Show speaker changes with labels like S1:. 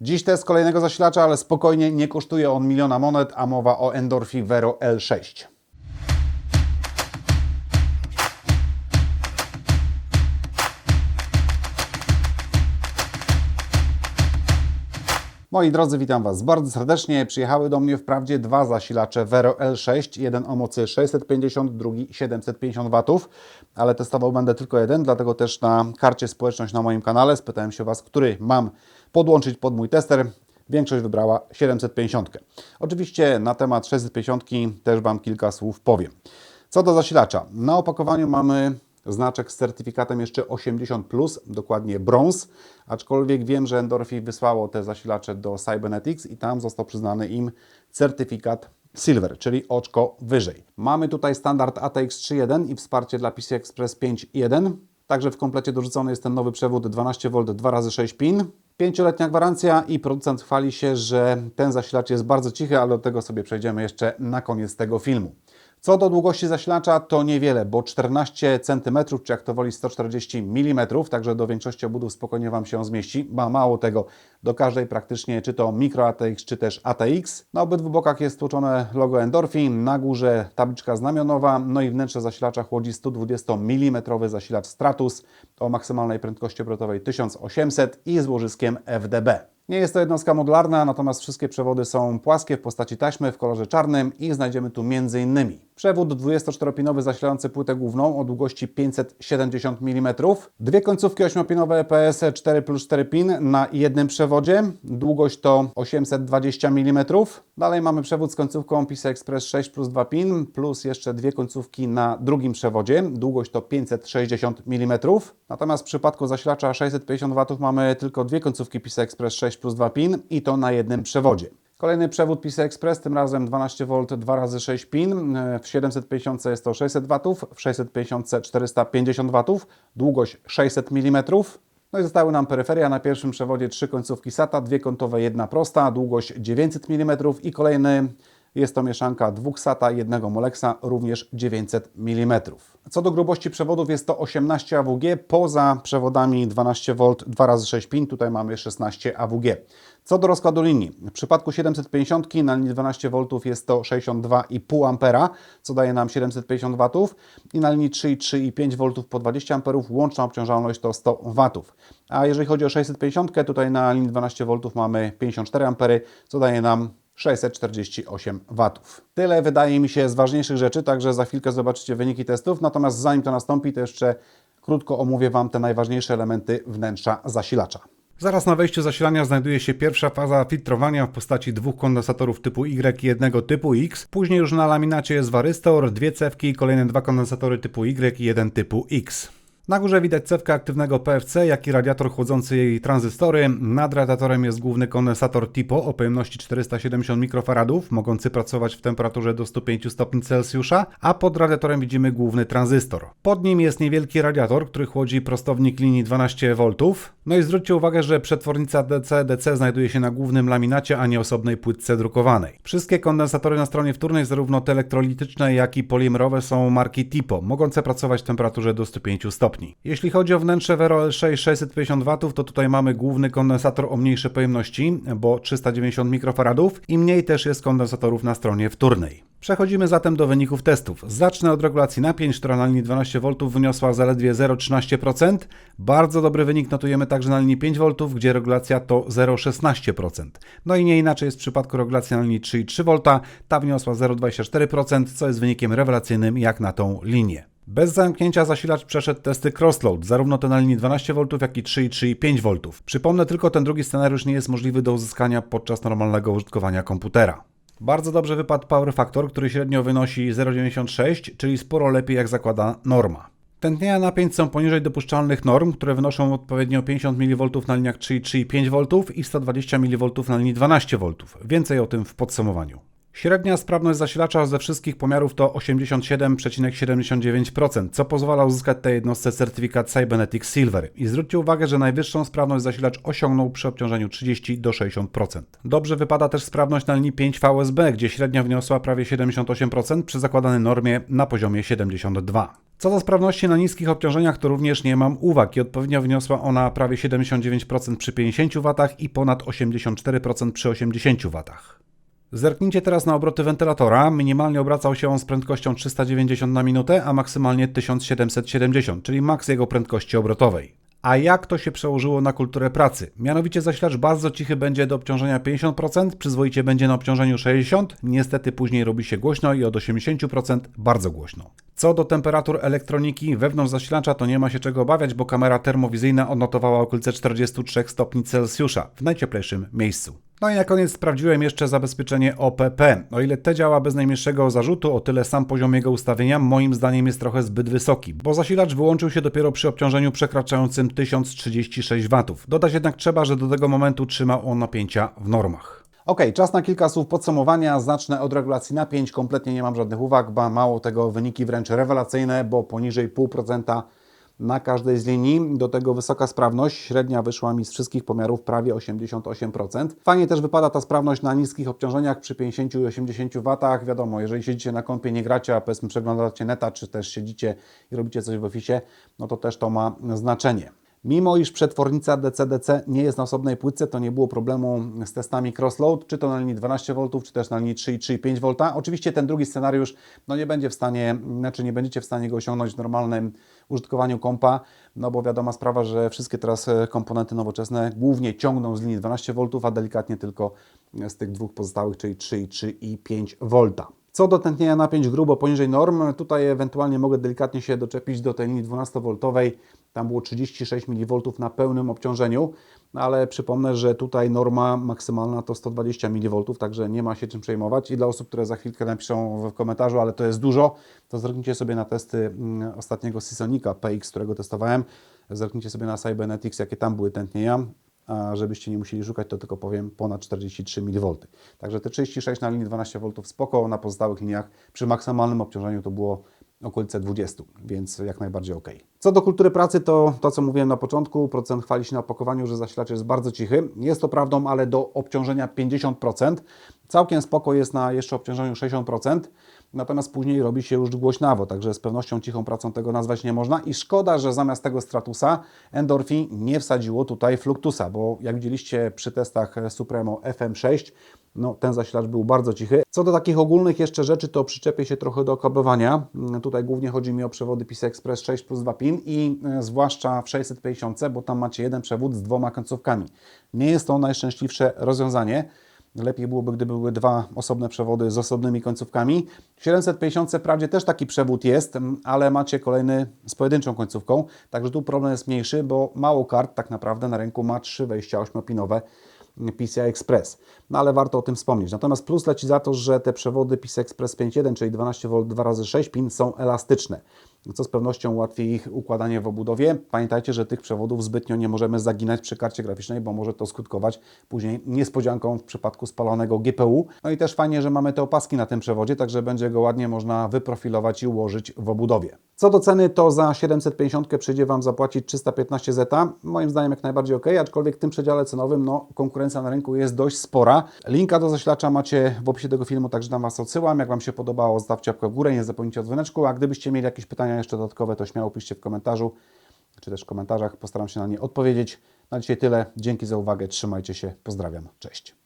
S1: Dziś test kolejnego zasilacza, ale spokojnie nie kosztuje on miliona monet, a mowa o Endorfi Vero L6. Moi drodzy, witam Was bardzo serdecznie. Przyjechały do mnie wprawdzie dwa zasilacze Vero L6, jeden o mocy 650, drugi 750 W, ale testował będę tylko jeden, dlatego też na karcie społeczność na moim kanale spytałem się Was, który mam podłączyć pod mój tester. Większość wybrała 750. Oczywiście na temat 650 też Wam kilka słów powiem. Co do zasilacza, na opakowaniu mamy znaczek z certyfikatem jeszcze 80, dokładnie brąz, aczkolwiek wiem, że Endorfi wysłało te zasilacze do Cybernetics i tam został przyznany im certyfikat Silver, czyli oczko wyżej. Mamy tutaj standard ATX 3.1 i wsparcie dla PCI Express 5.1. Także w komplecie dorzucony jest ten nowy przewód 12V 2x6 pin. Pięcioletnia gwarancja i producent chwali się, że ten zasilacz jest bardzo cichy, ale do tego sobie przejdziemy jeszcze na koniec tego filmu. Co do długości zasilacza, to niewiele, bo 14 cm, czy jak to woli 140 mm, także do większości obudów spokojnie Wam się zmieści. Ma mało tego, do każdej praktycznie, czy to Micro ATX, czy też ATX. Na obydwu bokach jest stłoczone logo Endorphin, na górze tabliczka znamionowa, no i wnętrze zasilacza chłodzi 120 mm zasilacz Stratus o maksymalnej prędkości obrotowej 1800 i z łożyskiem FDB. Nie jest to jednostka modularna, natomiast wszystkie przewody są płaskie w postaci taśmy w kolorze czarnym i znajdziemy tu m.in. przewód 24-pinowy zasilający płytę główną o długości 570 mm, dwie końcówki 8-pinowe EPS 4 plus 4 pin na jednym przewodzie, długość to 820 mm. Dalej mamy przewód z końcówką PCI Express 6 plus 2 pin, plus jeszcze dwie końcówki na drugim przewodzie, długość to 560 mm. Natomiast w przypadku zasilacza 650 W mamy tylko dwie końcówki PCI Express 6 plus 2 pin i to na jednym przewodzie. Kolejny przewód PCI Express, tym razem 12V 2x6 pin. W 750 jest to 600 W, w 650 450 W, długość 600 mm. No i zostały nam peryferia. Na pierwszym przewodzie trzy końcówki SATA, dwie kątowe, jedna prosta, długość 900 mm i kolejny jest to mieszanka dwóch SATA, jednego Molexa, również 900 mm. Co do grubości przewodów jest to 18 AWG, poza przewodami 12V 2x6 pin, tutaj mamy 16 AWG. Co do rozkładu linii, w przypadku 750 na linii 12V jest to 62,5 A, co daje nam 750 W i na linii 3,3 i 5 V po 20 A łączna obciążalność to 100 W. A jeżeli chodzi o 650, tutaj na linii 12V mamy 54 A, co daje nam 648 W. Tyle wydaje mi się z ważniejszych rzeczy, także za chwilkę zobaczycie wyniki testów. Natomiast zanim to nastąpi, to jeszcze krótko omówię Wam te najważniejsze elementy wnętrza zasilacza. Zaraz na wejściu zasilania znajduje się pierwsza faza filtrowania w postaci dwóch kondensatorów typu Y i jednego typu X. Później już na laminacie jest warystor, dwie cewki i kolejne dwa kondensatory typu Y i jeden typu X. Na górze widać cewkę aktywnego PFC, jak i radiator chłodzący jej tranzystory. Nad radiatorem jest główny kondensator TIPO o pojemności 470 mikrofaradów, mogący pracować w temperaturze do 105 stopni Celsjusza, a pod radiatorem widzimy główny tranzystor. Pod nim jest niewielki radiator, który chłodzi prostownik linii 12V. No i zwróćcie uwagę, że przetwornica DC-DC znajduje się na głównym laminacie, a nie osobnej płytce drukowanej. Wszystkie kondensatory na stronie wtórnej, zarówno te elektrolityczne, jak i polimerowe są marki TIPO, mogące pracować w temperaturze do 105 stopni. Jeśli chodzi o wnętrze Vero L6 650 W, to tutaj mamy główny kondensator o mniejszej pojemności, bo 390 mikrofaradów i mniej też jest kondensatorów na stronie wtórnej. Przechodzimy zatem do wyników testów. Zacznę od regulacji napięć, która na linii 12V wyniosła zaledwie 0,13%. Bardzo dobry wynik notujemy także na linii 5V, gdzie regulacja to 0,16%. No i nie inaczej jest w przypadku regulacji na linii 3,3V. Ta wyniosła 0,24%, co jest wynikiem rewelacyjnym jak na tą linię. Bez zamknięcia zasilacz przeszedł testy crossload, zarówno te na linii 12V, jak i 3,3 i 5V. Przypomnę tylko, ten drugi scenariusz nie jest możliwy do uzyskania podczas normalnego użytkowania komputera. Bardzo dobrze wypadł power factor, który średnio wynosi 0,96, czyli sporo lepiej jak zakłada norma. Tętnienia napięć są poniżej dopuszczalnych norm, które wynoszą odpowiednio 50 mV na liniach 3,3 i 5V i 120 mV na linii 12V. Więcej o tym w podsumowaniu. Średnia sprawność zasilacza ze wszystkich pomiarów to 87,79%, co pozwala uzyskać tej jednostce certyfikat Cybernetics Silver. I zwróćcie uwagę, że najwyższą sprawność zasilacz osiągnął przy obciążeniu 30 do 60%. Dobrze wypada też sprawność na linii 5 VSB, gdzie średnia wyniosła prawie 78% przy zakładanej normie na poziomie 72%. Co do sprawności na niskich obciążeniach, to również nie mam uwag i odpowiednio wyniosła ona prawie 79% przy 50 W i ponad 84% przy 80 W. Zerknijcie teraz na obroty wentylatora. Minimalnie obracał się on z prędkością 390 na minutę, a maksymalnie 1770, czyli maks jego prędkości obrotowej. A jak to się przełożyło na kulturę pracy? Mianowicie zasilacz bardzo cichy będzie do obciążenia 50%, przyzwoicie będzie na obciążeniu 60%, niestety później robi się głośno i od 80% bardzo głośno. Co do temperatur elektroniki wewnątrz zasilacza to nie ma się czego obawiać, bo kamera termowizyjna odnotowała okolice 43 stopni Celsjusza w najcieplejszym miejscu. No i na koniec sprawdziłem jeszcze zabezpieczenie OPP. O ile te działa bez najmniejszego zarzutu, o tyle sam poziom jego ustawienia moim zdaniem jest trochę zbyt wysoki, bo zasilacz wyłączył się dopiero przy obciążeniu przekraczającym 1036 W. Dodać jednak trzeba, że do tego momentu trzymał on napięcia w normach. Ok, czas na kilka słów podsumowania. Zacznę od regulacji napięć. Kompletnie nie mam żadnych uwag, ba mało tego, wyniki wręcz rewelacyjne, bo poniżej 0,5% na każdej z linii. Do tego wysoka sprawność, średnia wyszła mi z wszystkich pomiarów prawie 88%. Fajnie też wypada ta sprawność na niskich obciążeniach przy 50 i 80 W. Wiadomo, jeżeli siedzicie na kąpie, nie gracie, a powiedzmy przeglądacie neta, czy też siedzicie i robicie coś w oficie, no to też to ma znaczenie. Mimo iż przetwornica DC-DC nie jest na osobnej płytce, to nie było problemu z testami crossload, czy to na linii 12V, czy też na linii 3,5V. Oczywiście ten drugi scenariusz no nie będzie w stanie, znaczy nie będziecie w stanie go osiągnąć w normalnym użytkowaniu kompa, no bo wiadoma sprawa, że wszystkie teraz e, komponenty nowoczesne głównie ciągną z linii 12V, a delikatnie tylko z tych dwóch pozostałych, czyli 3,3 i 5V. Co do tętnienia napięć grubo poniżej norm, tutaj ewentualnie mogę delikatnie się doczepić do tej linii 12V. Tam było 36 mV na pełnym obciążeniu, ale przypomnę, że tutaj norma maksymalna to 120 mV, także nie ma się czym przejmować. I dla osób, które za chwilkę napiszą w komentarzu, ale to jest dużo, to zerknijcie sobie na testy mm, ostatniego Seasonika PX, którego testowałem. Zerknijcie sobie na Cybernetics, jakie tam były tętnienia żebyście nie musieli szukać, to tylko powiem ponad 43 mV. Także te 36 na linii 12 V spoko, na pozostałych liniach przy maksymalnym obciążeniu to było okolice 20, więc jak najbardziej ok. Co do kultury pracy, to to co mówiłem na początku, procent chwali się na opakowaniu, że zasilacz jest bardzo cichy. Jest to prawdą, ale do obciążenia 50%. Całkiem spoko jest na jeszcze obciążeniu 60% natomiast później robi się już głośnawo, także z pewnością cichą pracą tego nazwać nie można i szkoda, że zamiast tego Stratusa Endorphin nie wsadziło tutaj Fluctusa, bo jak widzieliście przy testach Supremo FM6, no, ten zasilacz był bardzo cichy. Co do takich ogólnych jeszcze rzeczy, to przyczepię się trochę do kablowania. Tutaj głównie chodzi mi o przewody PCI Express 6 plus 2 pin i e, zwłaszcza w 650, bo tam macie jeden przewód z dwoma końcówkami. Nie jest to najszczęśliwsze rozwiązanie. Lepiej byłoby, gdyby były dwa osobne przewody z osobnymi końcówkami. W 750 wprawdzie też taki przewód jest, ale macie kolejny z pojedynczą końcówką, także tu problem jest mniejszy, bo mało kart tak naprawdę na rynku ma trzy wejścia 8-pinowe. PCI Express. No ale warto o tym wspomnieć. Natomiast plus leci za to, że te przewody PCI Express 5.1, czyli 12V 2x6 pin są elastyczne co z pewnością ułatwi ich układanie w obudowie. Pamiętajcie, że tych przewodów zbytnio nie możemy zaginać przy karcie graficznej, bo może to skutkować później niespodzianką w przypadku spalonego GPU. No i też fajnie, że mamy te opaski na tym przewodzie, także będzie go ładnie można wyprofilować i ułożyć w obudowie. Co do ceny, to za 750 przyjdzie Wam zapłacić 315 zeta. Moim zdaniem jak najbardziej ok, aczkolwiek w tym przedziale cenowym no, konkurencja na rynku jest dość spora. Linka do zasilacza macie w opisie tego filmu, także tam Was odsyłam. Jak Wam się podobało, zostawcie łapkę w górę, nie zapomnijcie o dzwoneczku, a gdybyście mieli jakieś pytania jeszcze dodatkowe, to śmiało piszcie w komentarzu, czy też w komentarzach. Postaram się na nie odpowiedzieć. Na dzisiaj tyle. Dzięki za uwagę. Trzymajcie się. Pozdrawiam. Cześć.